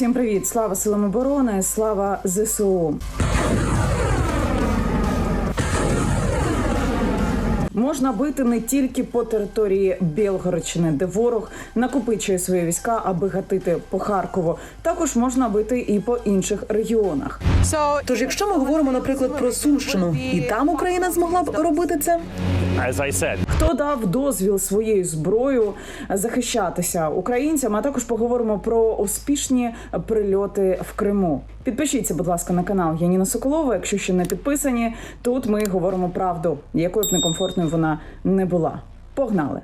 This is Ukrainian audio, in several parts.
Усім привіт! Слава силам оборони! Слава ЗСУ! Можна бити не тільки по території Білгородщини, де ворог накопичує свої війська, аби гатити по Харкову. Також можна бити і по інших регіонах. Тож, якщо ми говоримо, наприклад, про Сумщину, і там Україна змогла б робити це. As I said, Хто дав дозвіл своєю зброєю захищатися українцям? А також поговоримо про успішні прильоти в Криму. Підпишіться, будь ласка, на канал Яніна Соколова. Якщо ще не підписані, тут ми говоримо правду, якою б некомфортною вона не була. Погнали!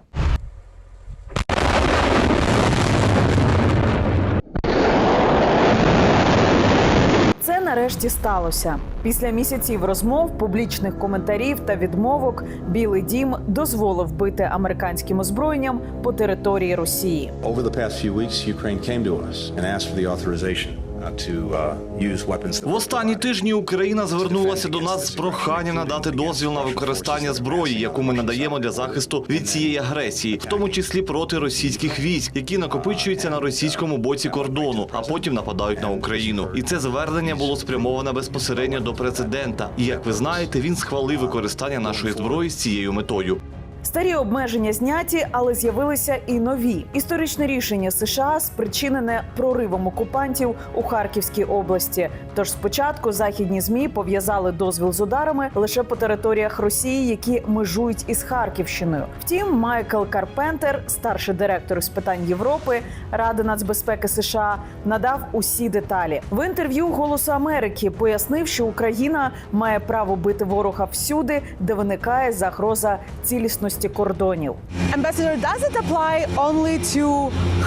Це нарешті сталося. Після місяців розмов, публічних коментарів та відмовок Білий Дім дозволив бити американським озброєнням по території Росії. Over the past few weeks, Ukraine came to us and asked for the authorization uh, uh, В останні тижні Україна звернулася до нас з проханням надати дозвіл на використання зброї, яку ми надаємо для захисту від цієї агресії, в тому числі проти російських військ, які накопичуються на російському боці кордону, а потім нападають на Україну. І це звернення було спрямоване безпосередньо до президента. І як ви знаєте, він схвалив використання нашої зброї з цією метою. Старі обмеження зняті, але з'явилися і нові. Історичне рішення США спричинене проривом окупантів у Харківській області. Тож спочатку західні змі пов'язали дозвіл з ударами лише по територіях Росії, які межують із Харківщиною. Втім, Майкл Карпентер, старший директор з питань Європи Ради нацбезпеки США, надав усі деталі в інтерв'ю Голосу Америки. Пояснив, що Україна має право бити ворога всюди, де виникає загроза цілісності кордонів.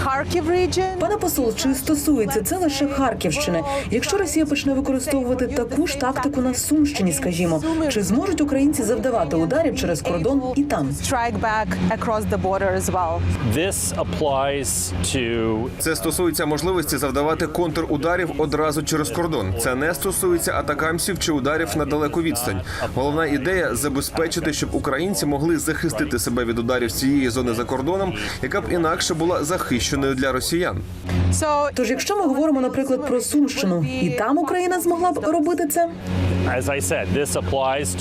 Kharkiv region? Пане посол, чи стосується це лише Харківщини? Якщо Росія почне використовувати таку ж тактику на Сумщині, скажімо, чи зможуть українці завдавати ударів через кордон і там? Це стосується можливості завдавати контрударів одразу через кордон. Це не стосується атакамсів чи ударів на далеку відстань. Головна ідея забезпечити, щоб українці могли захистити себе від ударів цієї зони за кордоном, яка б інакше була захищеною для росіян. Тож, якщо ми говоримо, наприклад, про Сумщину, і там Україна змогла б робити це.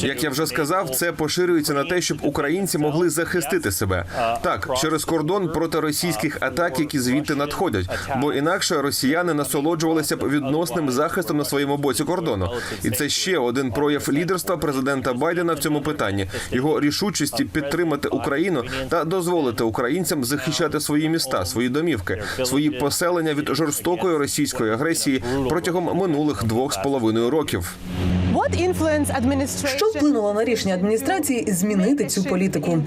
Як я вже сказав, це поширюється на те, щоб українці могли захистити себе так через кордон проти російських атак, які звідти надходять. Бо інакше росіяни насолоджувалися б відносним захистом на своєму боці кордону. І це ще один прояв лідерства президента Байдена в цьому питанні його рішучості підтримати Україну та дозволити українцям захищати свої міста, свої домівки, свої поселення від жорстокої російської агресії протягом минулих двох з половиною років. Що вплинуло на рішення адміністрації змінити цю політику?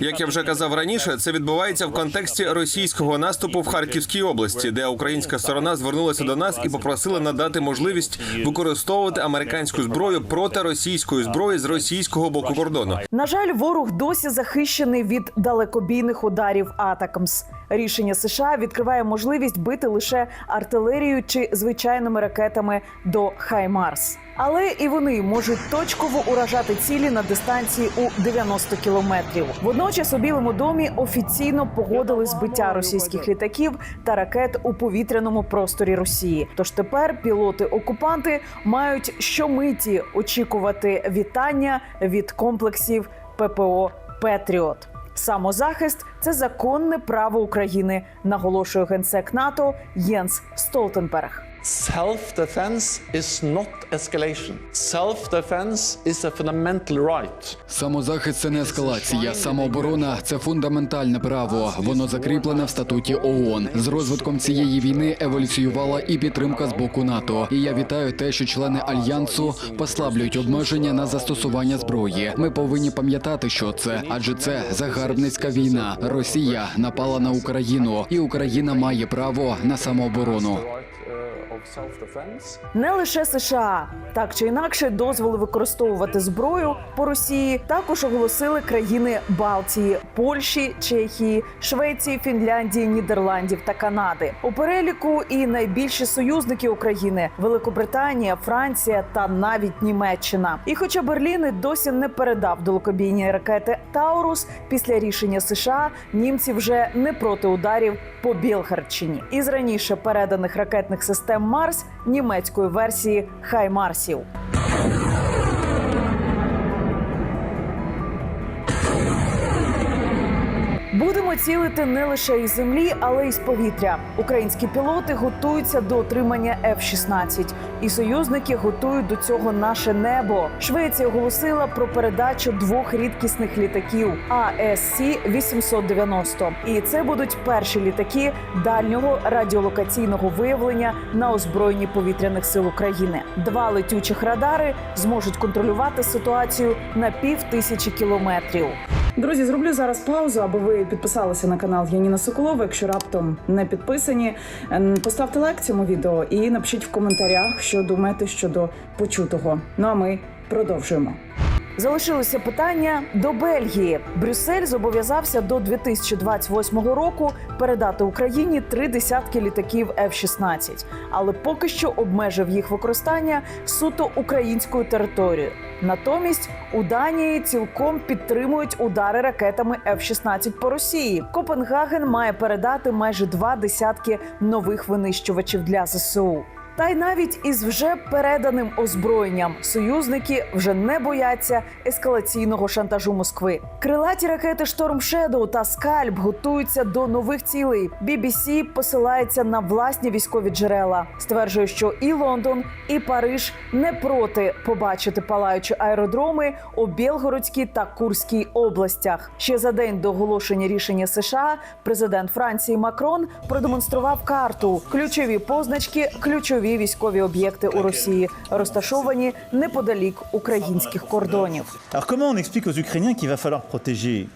Як я вже казав раніше, це відбувається в контексті російського наступу в Харківській області, де українська сторона звернулася до нас і попросила надати можливість використовувати американську зброю проти російської зброї з російського боку кордону. На жаль, ворог досі захищений від далекобійних ударів Атакамс. Рішення США відкриває можливість бити лише артилерією чи звичайними ракетами до Хаймарс. Але і вони можуть точково уражати цілі на дистанції у 90 кілометрів. Водночас у Білому домі офіційно погодили збиття російських літаків та ракет у повітряному просторі Росії. Тож тепер пілоти-окупанти мають щомиті очікувати вітання від комплексів ППО Петріот. Самозахист це законне право України, наголошує генсек НАТО Єнс Столтенберг. Self-defense is not escalation. Self-defense is a fundamental right. Самозахист це не ескалація. Самооборона це фундаментальне право. Воно закріплене в статуті ООН. З розвитком цієї війни еволюціювала і підтримка з боку НАТО. І я вітаю те, що члени альянсу послаблюють обмеження на застосування зброї. Ми повинні пам'ятати, що це, адже це загарбницька війна. Росія напала на Україну, і Україна має право на самооборону. Не лише США, так чи інакше, дозволи використовувати зброю по Росії також оголосили країни Балтії, Польщі, Чехії, Швеції, Фінляндії, Нідерландів та Канади. У переліку і найбільші союзники України Великобританія, Франція та навіть Німеччина. І хоча Берлін і досі не передав далекобійні ракети Таурус, після рішення США німці вже не проти ударів по Білгардщині із раніше переданих ракетних систем Марс німецької версії Хаймарсів. Будемо цілити не лише із землі, але й з повітря. Українські пілоти готуються до отримання F-16. і союзники готують до цього наше небо. Швеція оголосила про передачу двох рідкісних літаків АСС 890 І це будуть перші літаки дальнього радіолокаційного виявлення на озброєнні повітряних сил України. Два летючих радари зможуть контролювати ситуацію на пів тисячі кілометрів. Друзі, зроблю зараз паузу, аби ви підписалися на канал Яніна Соколова. Якщо раптом не підписані, Ем, поставте лайк цьому відео і напишіть в коментарях, що думаєте щодо почутого. Ну а ми продовжуємо. Залишилося питання до Бельгії. Брюссель зобов'язався до 2028 року передати Україні три десятки літаків F-16, але поки що обмежив їх використання суто українською територією. Натомість у Данії цілком підтримують удари ракетами F-16 по Росії. Копенгаген має передати майже два десятки нових винищувачів для ЗСУ. Та й навіть із вже переданим озброєнням союзники вже не бояться ескалаційного шантажу Москви. Крилаті ракети Шторм Shadow та Скальп готуються до нових цілей. BBC посилається на власні військові джерела, стверджує, що і Лондон, і Париж не проти побачити палаючі аеродроми у Білгородській та Курській областях. Ще за день до оголошення рішення США президент Франції Макрон продемонстрував карту, ключові позначки, ключові військові об'єкти у Росії, розташовані неподалік українських кордонів. А va falloir protéger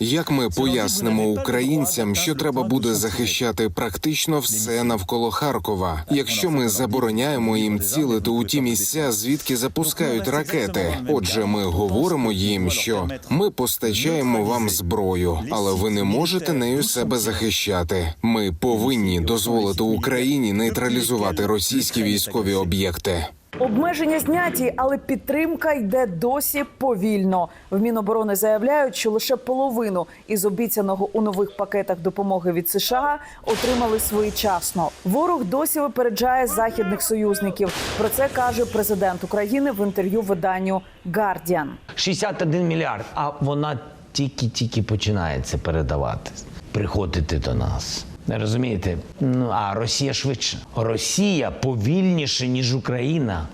Як ми пояснимо українцям, що треба буде захищати практично все навколо Харкова, якщо ми забороняємо їм цілити у ті місця, звідки запускають ракети? Отже, ми говоримо їм, що ми постачаємо вам зброю, але ви не можете нею себе захищати. Ми повинні дозволити Україні нейтралізувати російські військові об'єкти. Обмеження зняті, але підтримка йде досі повільно. В Міноборони заявляють, що лише половину із обіцяного у нових пакетах допомоги від США отримали своєчасно. Ворог досі випереджає західних союзників. Про це каже президент України в інтерв'ю виданню Guardian. 61 мільярд, а вона тільки-тільки починає це передавати, приходити до нас. Розумієте? Ну а Росія швидше. Росія повільніше, ніж Україна,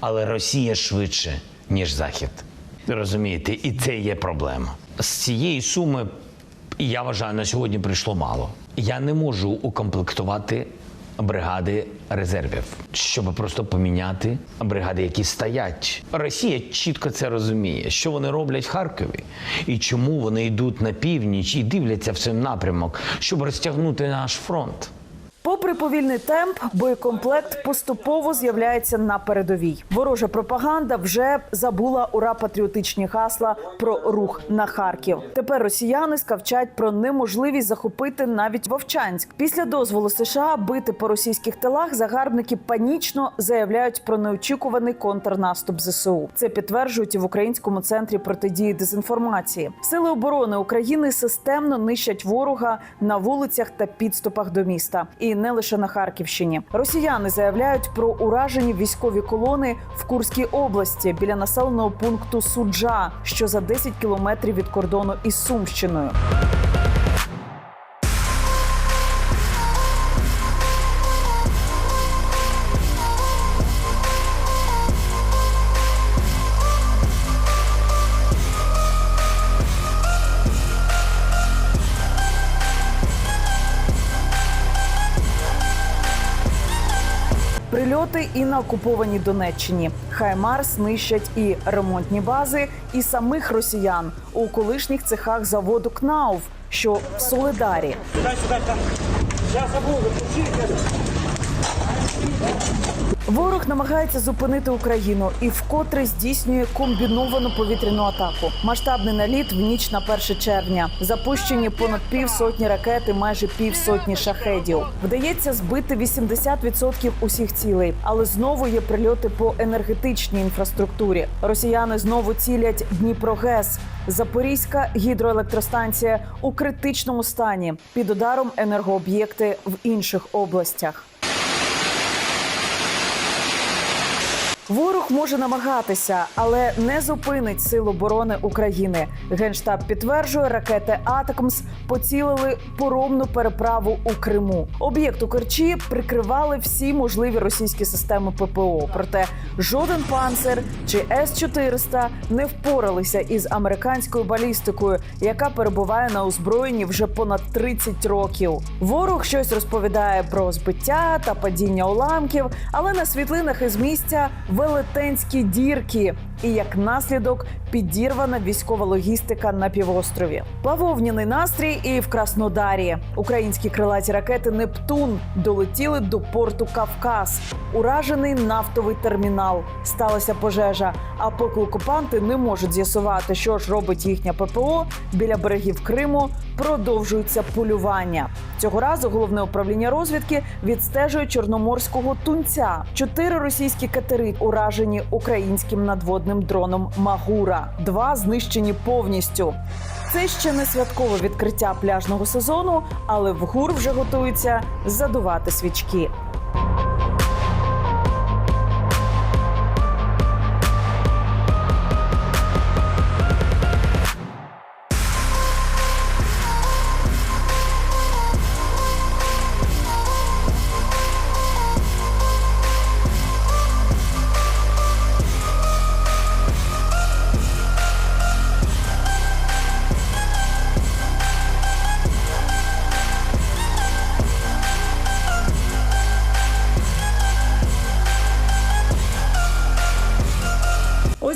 але Росія швидше, ніж Захід. Розумієте, і це є проблема. З цієї суми, я вважаю, на сьогодні прийшло мало. Я не можу укомплектувати бригади резервів, щоб просто поміняти бригади, які стоять. Росія чітко це розуміє, що вони роблять в Харкові і чому вони йдуть на північ і дивляться в цей напрямок, щоб розтягнути наш фронт. Попри повільний темп, боєкомплект поступово з'являється на передовій. Ворожа пропаганда вже забула ура патріотичні гасла про рух на Харків. Тепер росіяни скавчать про неможливість захопити навіть Вовчанськ. Після дозволу США бити по російських тилах загарбники панічно заявляють про неочікуваний контрнаступ ЗСУ. Це підтверджують і в українському центрі протидії дезінформації. Сили оборони України системно нищать ворога на вулицях та підступах до міста. І не лише на Харківщині. Росіяни заявляють про уражені військові колони в Курській області біля населеного пункту Суджа, що за 10 кілометрів від кордону із Сумщиною. І на окупованій Донеччині. Хаймарс нищать і ремонтні бази, і самих росіян у колишніх цехах заводу КНАУВ, що в Солидарі. Ворог намагається зупинити Україну і вкотре здійснює комбіновану повітряну атаку. Масштабний наліт в ніч на 1 червня. Запущені понад півсотні ракет і майже півсотні шахедів. Вдається збити 80% усіх цілей, але знову є прильоти по енергетичній інфраструктурі. Росіяни знову цілять Дніпрогес. Запорізька гідроелектростанція у критичному стані під ударом енергооб'єкти в інших областях. Ворог може намагатися, але не зупинить сил оборони України. Генштаб підтверджує, ракети Атакмс поцілили поромну переправу у Криму. Об'єкт у Керчі прикривали всі можливі російські системи ППО. Проте жоден панцер чи С-400 не впоралися із американською балістикою, яка перебуває на озброєнні вже понад 30 років. Ворог щось розповідає про збиття та падіння уламків, але на світлинах із місця велетенські дірки, і як наслідок підірвана військова логістика на півострові. Бавовняний настрій і в Краснодарі. Українські крилаті ракети Нептун долетіли до порту Кавказ. Уражений нафтовий термінал. Сталася пожежа. А поки окупанти не можуть з'ясувати, що ж робить їхня ППО біля берегів Криму, продовжується полювання. Цього разу головне управління розвідки відстежує чорноморського тунця. Чотири російські катери уражені українським надводним дроном Магура. Два знищені повністю. Це ще не святкове відкриття пляжного сезону, але в ГУР вже готується задувати свічки.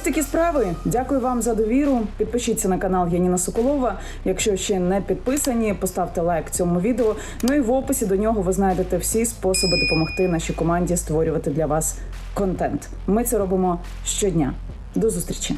Такі справи. Дякую вам за довіру. Підпишіться на канал Яніна Соколова. Якщо ще не підписані, поставте лайк цьому відео. Ну і в описі до нього ви знайдете всі способи допомогти нашій команді створювати для вас контент. Ми це робимо щодня. До зустрічі.